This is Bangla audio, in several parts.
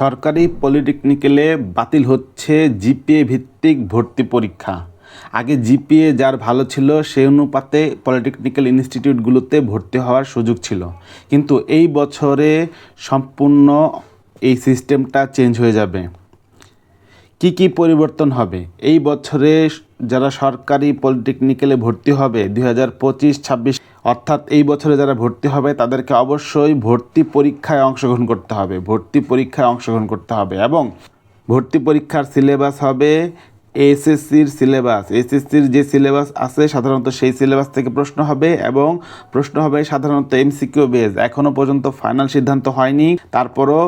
সরকারি পলিটেকনিক্যালে বাতিল হচ্ছে জিপিএ ভিত্তিক ভর্তি পরীক্ষা। আগে জিপিএ যার ভালো ছিল, সেই অনুপাতে পলিটেকনিক্যাল ইনস্টিটিউটগুলোতে ভর্তি হওয়ার সুযোগ ছিল। কিন্তু এই বছরে সম্পূর্ণ এই সিস্টেমটা চেঞ্জ হয়ে যাবে। কি কি পরিবর্তন হবে? এই বছরে যারা সরকারি পলিটেকনিক্যালে ভর্তি হবে দুই হাজার পঁচিশ, ছাব্বিশ, অর্থাৎ এই বছরে যারা ভর্তি হবে তাদেরকে অবশ্যই ভর্তি পরীক্ষায় অংশগ্রহণ করতে হবে, ভর্তি পরীক্ষায় অংশগ্রহণ করতে হবে এবং ভর্তি পরীক্ষার সিলেবাস হবে এসএসসির সিলেবাস। এসএসসির যে সিলেবাস আছে সাধারণত সেই সিলেবাস থেকে প্রশ্ন হবে এবং প্রশ্ন হবে সাধারণত এমসিকিউ বেজ এখনও পর্যন্ত ফাইনাল সিদ্ধান্ত হয়নি। তারপরও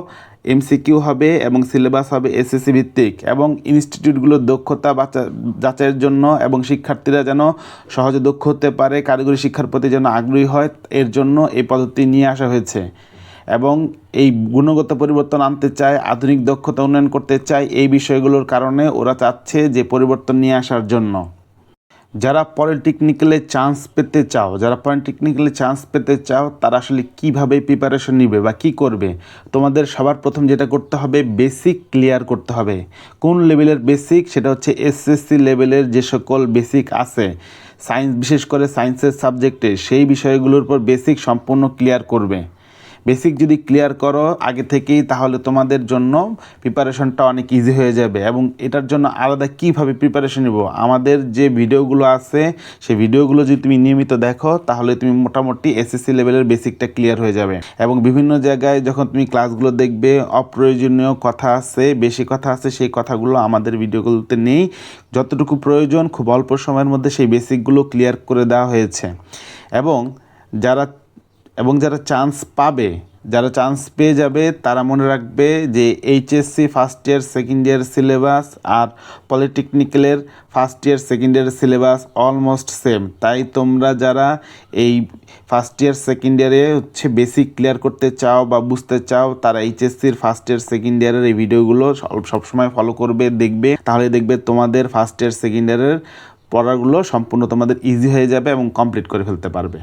এমসিকিউ হবে এবং সিলেবাস হবে এসএসসি ভিত্তিক এবং ইনস্টিটিউটগুলোর দক্ষতা যাচাইয়ের জন্য এবং শিক্ষার্থীরা যেন সহজে দক্ষ হতে পারে, কারিগরি শিক্ষার প্রতি যেন আগ্রহী হয়, এর জন্য এই পদ্ধতি নিয়ে আসা হয়েছে। এবং এই গুণগত পরিবর্তন আনতে চায়, আধুনিক দক্ষতা উন্নয়ন করতে চায়, এই বিষয়গুলোর কারণে ওরা চাচ্ছে যে পরিবর্তন নিয়ে আসার জন্য। যারা পলিটেকনিক্যালে চান্স পেতে চাও, যারা পলিটেকনিক্যালে চান্স পেতে চাও, তারা আসলে কীভাবে প্রিপারেশন নিবে বা কি করবে? তোমাদের সবার প্রথম যেটা করতে হবে বেসিক ক্লিয়ার করতে হবে। কোন লেভেলের বেসিক সেটা হচ্ছে এসএসসি লেভেলের যে সকল বেসিক আছে সায়েন্স বিশেষ করে সায়েন্সের সাবজেক্টে সেই বিষয়গুলোর উপর বেসিক সম্পূর্ণ ক্লিয়ার করবে। বেসিক যদি ক্লিয়ার করো আগে থেকেই, তাহলে তোমাদের জন্য প্রিপারেশনটা অনেক ইজি হয়ে যাবে। এবং এটার জন্য আলাদা কীভাবে প্রিপারেশন নেব? আমাদের যে ভিডিওগুলো আছে, সেই ভিডিওগুলো যদি তুমি নিয়মিত দেখো, তাহলে তুমি মোটামুটি এসএসসি লেভেলের বেসিকটা ক্লিয়ার হয়ে যাবে। এবং বিভিন্ন জায়গায় যখন তুমি ক্লাসগুলো দেখবে, অপ্রয়োজনীয় কথা আছে, বেশি কথা আছে, সেই কথাগুলো আমাদের ভিডিওগুলোতে নেই। যতটুকু প্রয়োজন, খুব অল্প সময়ের মধ্যে সেই বেসিকগুলো ক্লিয়ার করে দেওয়া হয়েছে। এবং যারা এবং যারা চান্স পাবে, যারা চান্স পেয়ে যাবে, তারা মনে রাখবে যে HSC first year second year syllabus আর পলিটেকনিক্যালের first year second year syllabus almost same তাই তোমরা যারা এই ফার্স্ট ইয়ার সেকেন্ড ইয়ারে হচ্ছে বেসিক ক্লিয়ার করতে চাও বা বুঝতে চাও, তারা এইচএসসির ফার্স্ট ইয়ার সেকেন্ড ইয়ারের এই ভিডিওগুলো সবসময় ফলো করবে, দেখবে। তাহলে দেখবে তোমাদের ফার্স্ট ইয়ার সেকেন্ড ইয়ারের পড়াগুলো সম্পূর্ণ তোমাদের ইজি হয়ে যাবে এবং কমপ্লিট করে ফেলতে পারবে।